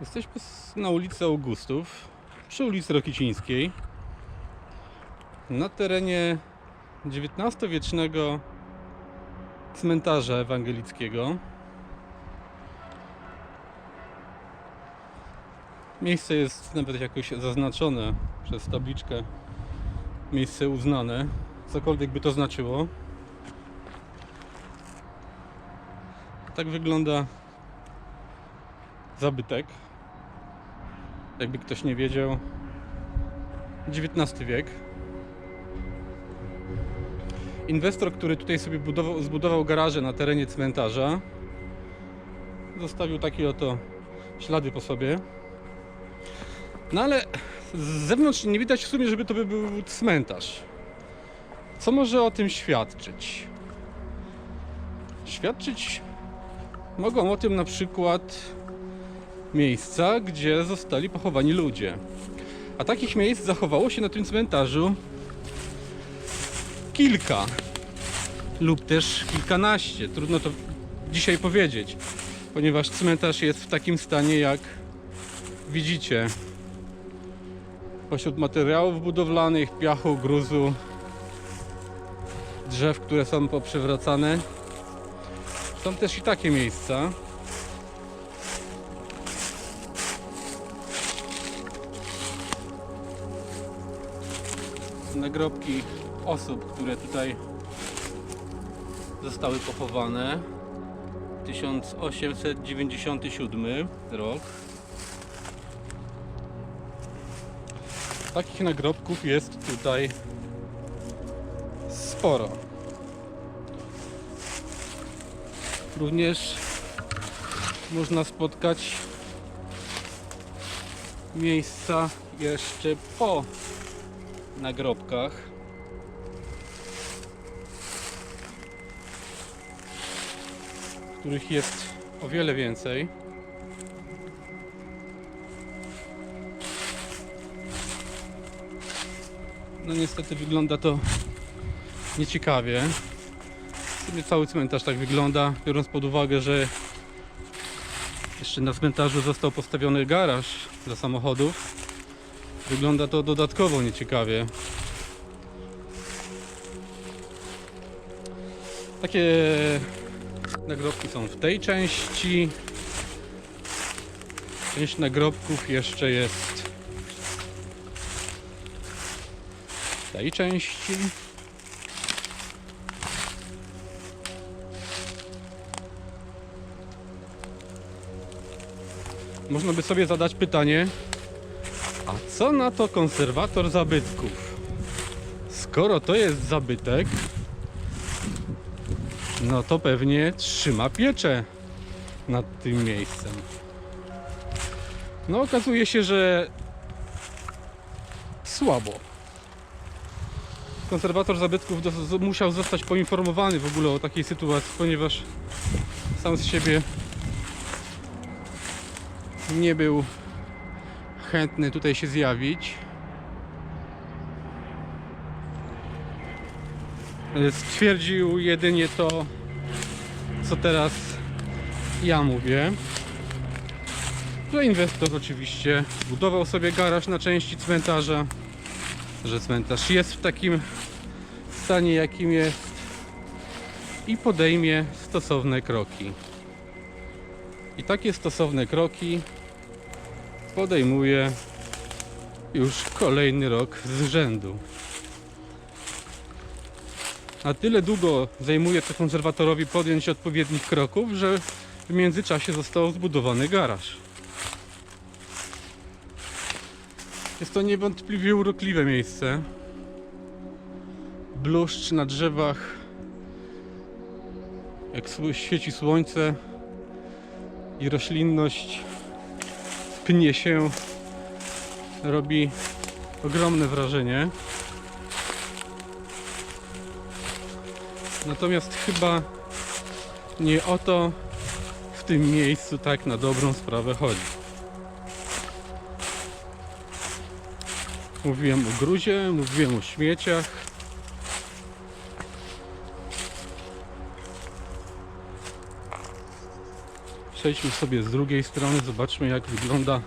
Jesteśmy na ulicy Augustów, przy ulicy Rokicińskiej, na terenie XIX-wiecznego cmentarza ewangelickiego. Miejsce jest nawet jakoś zaznaczone przez tabliczkę miejsce uznane, cokolwiek by to znaczyło. Tak wygląda zabytek. Jakby ktoś nie wiedział. XIX wiek. Inwestor, który tutaj sobie budował, zbudował garaże na terenie cmentarza, zostawił takie oto ślady po sobie. No ale z zewnątrz nie widać w sumie, żeby to by był cmentarz. Co może o tym świadczyć? Świadczyć mogą o tym na przykład miejsca, gdzie zostali pochowani ludzie. A takich miejsc zachowało się na tym cmentarzu kilka lub też kilkanaście. Trudno to dzisiaj powiedzieć, ponieważ cmentarz jest w takim stanie, jak widzicie. Pośród materiałów budowlanych, piachu, gruzu, drzew, które są poprzewracane. Są też i takie miejsca. Nagrobki osób, które tutaj zostały pochowane. 1897 rok. Takich nagrobków jest tutaj sporo. Również można spotkać miejsca jeszcze po nagrobkach. Których jest o wiele więcej. No niestety wygląda to nieciekawie. W sumie cały cmentarz tak wygląda, biorąc pod uwagę, że jeszcze na cmentarzu został postawiony garaż dla samochodów. Wygląda to dodatkowo nieciekawie. Takie nagrobki są w tej części. Część nagrobków jeszcze jest w tej części. Można by sobie zadać pytanie, a co na to konserwator zabytków? Skoro to jest zabytek, no to pewnie trzyma pieczę nad tym miejscem. No okazuje się, że słabo. Konserwator zabytków musiał zostać poinformowany w ogóle o takiej sytuacji, ponieważ sam z siebie nie był chętny tutaj się zjawić. E, Stwierdził jedynie to, co teraz ja mówię. Że inwestor oczywiście zbudował sobie garaż na części cmentarza, że cmentarz jest w takim stanie, jakim jest i podejmie stosowne kroki. I takie stosowne kroki podejmuje już kolejny rok z rzędu. Na tyle długo zajmuje to konserwatorowi podjąć odpowiednich kroków, że w międzyczasie został zbudowany garaż. Jest to niewątpliwie urokliwe miejsce. Bluszcz na drzewach, jak świeci słońce i roślinność pnie się, robi ogromne wrażenie. Natomiast chyba nie o to w tym miejscu tak na dobrą sprawę chodzi. Mówiłem o gruzie, mówiłem o śmieciach. Przejdźmy sobie z drugiej strony, zobaczmy jak wygląda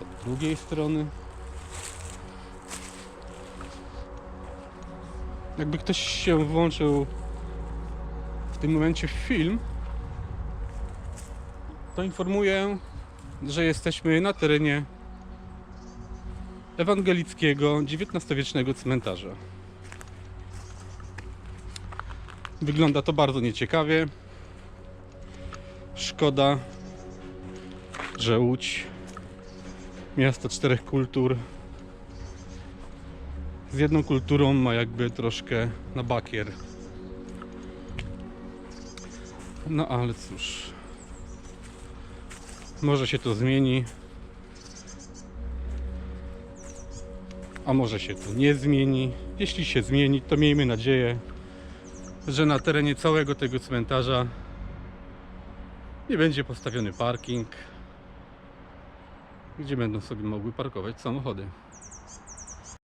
od drugiej strony. Jakby ktoś się włączył w tym momencie w film, to informuję, że jesteśmy na terenie ewangelickiego XIX-wiecznego cmentarza. Wygląda to bardzo nieciekawie. Szkoda, że Łódź, miasto czterech kultur, z jedną kulturą ma jakby troszkę na bakier. No ale cóż, może się to zmieni, a może się to nie zmieni. Jeśli się zmieni, to miejmy nadzieję, że na terenie całego tego cmentarza nie będzie postawiony parking, gdzie będą sobie mogły parkować samochody.